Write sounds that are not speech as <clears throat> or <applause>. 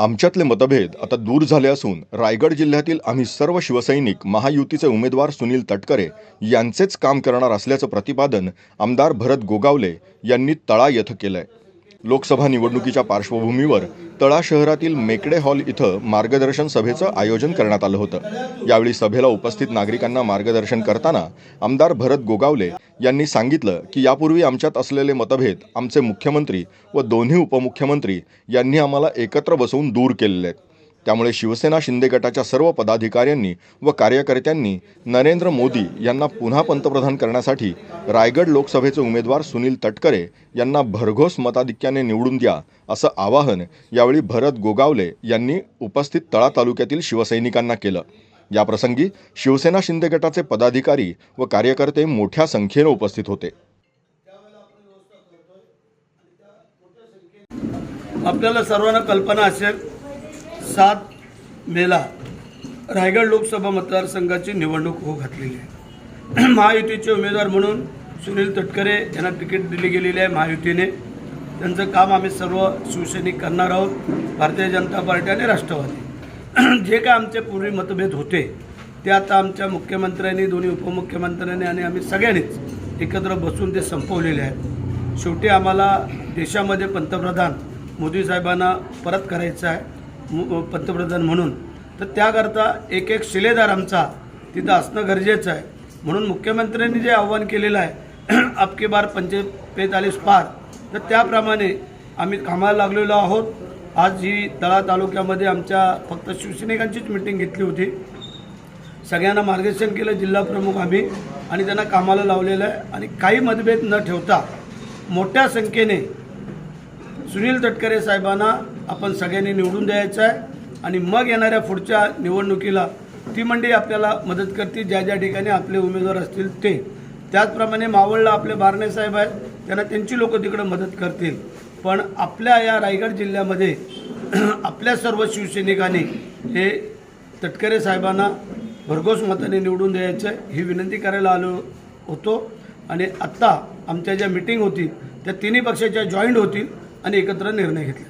आमच्यातले मतभेद आता दूर झाले असून रायगड जिल्ह्यातील आम्ही सर्व शिवसैनिक महायुतीचे उमेदवार सुनील तटकरे यांचेच काम करणार असल्याचं प्रतिपादन आमदार भरत गोगावले यांनी तळा येथे केलंय. लोकसभा निवडणुकीच्या पार्श्वभूमीवर तळा शहरातील मेकडे हॉल इथं मार्गदर्शन सभेचं आयोजन करण्यात आलं होतं. यावेळी सभेला उपस्थित नागरिकांना मार्गदर्शन करताना आमदार भरत गोगावले यांनी सांगितलं की यापूर्वी आमच्यात असलेले मतभेद आमचे मुख्यमंत्री व दोन्ही उपमुख्यमंत्री यांनी आम्हाला एकत्र बसवून दूर केलेले आहेत. त्यामुळे शिवसेना शिंदे गटाच्या सर्व पदाधिकाऱ्यांनी व कार्यकर्त्यांनी नरेंद्र मोदी यांना पुन्हा पंतप्रधान करण्यासाठी रायगड लोकसभेचे उमेदवार सुनील तटकरे यांना भरघोस मताधिक्याने निवडून द्या असं आवाहन यावेळी भरत गोगावले यांनी उपस्थित तळा तालुक्यातील शिवसैनिकांना केलं. याप्रसंगी शिवसेना शिंदे गटाचे पदाधिकारी व कार्यकर्ते मोठ्या संख्येनं उपस्थित होते. आपल्याला सर्वांना कल्पना असेल सात मेला रायगड लोकसभा मतदारसंघाची निवडणूक होऊ घातलेली आहे. <clears throat> महायुतीचे उमेदवार म्हणून सुनील तटकरे यांना तिकीट दिली गेलेली आहे महायुतीने. त्यांचं काम आम्ही सर्व शिवसैनिक करणार आहोत भारतीय जनता पार्टी आणि राष्ट्रवादी. <clears throat> जे काय आमचे पूर्वी मतभेद होते ते आता आमच्या मुख्यमंत्र्यांनी दोन्ही उपमुख्यमंत्र्यांनी आणि आम्ही सगळ्यांनीच एकत्र बसून ते संपवलेले आहेत. शेवटी आम्हाला देशामध्ये पंतप्रधान मोदी साहेबांना परत करायचं आहे. पंतप्रधान म्हणून. तर त्याकरता एक एक शिलेदार आमचा तिथं असणं गरजेचं आहे. म्हणून मुख्यमंत्र्यांनी जे आव्हान केलेलं आहे <clears throat> अबके बार पंचे पेतालीस पार. तर त्याप्रमाणे आम्ही कामाला लागलेलो आहोत. आज ही तळा तालुक्यामध्ये आमच्या फक्त शिवसैनिकांचीच मिटिंग घेतली होती. सगळ्यांना मार्गदर्शन केलं जिल्हा प्रमुख आम्ही. आणि त्यांना कामाला लावलेलं आहे. आणि काही मतभेद न ठेवता मोठ्या संख्येने सुनील तटकरे साहेबांना आपण सगळ्यांनी निवडून द्यायचं आहे. आणि मग येणाऱ्या पुढच्या निवडणुकीला ती मंडळी आपल्याला मदत करतील. ज्या ज्या ठिकाणी आपले उमेदवार असतील ते. त्याचप्रमाणे मावळला आपले बारणे साहेब आहेत. त्यांना त्यांची लोक तिकडं मदत करतील. पण आपल्या या रायगड जिल्ह्यामध्ये <clears throat> आपल्या सर्व शिवसैनिकांनी हे तटकरे साहेबांना भरघोस मताने निवडून द्यायचं आहे. ही विनंती करायला आलो होतो. आणि आत्ता आमच्या ज्या मिटिंग होती त्या तिन्ही पक्षाच्या जॉईंट होतील आणि एकत्र निर्णय घेतला.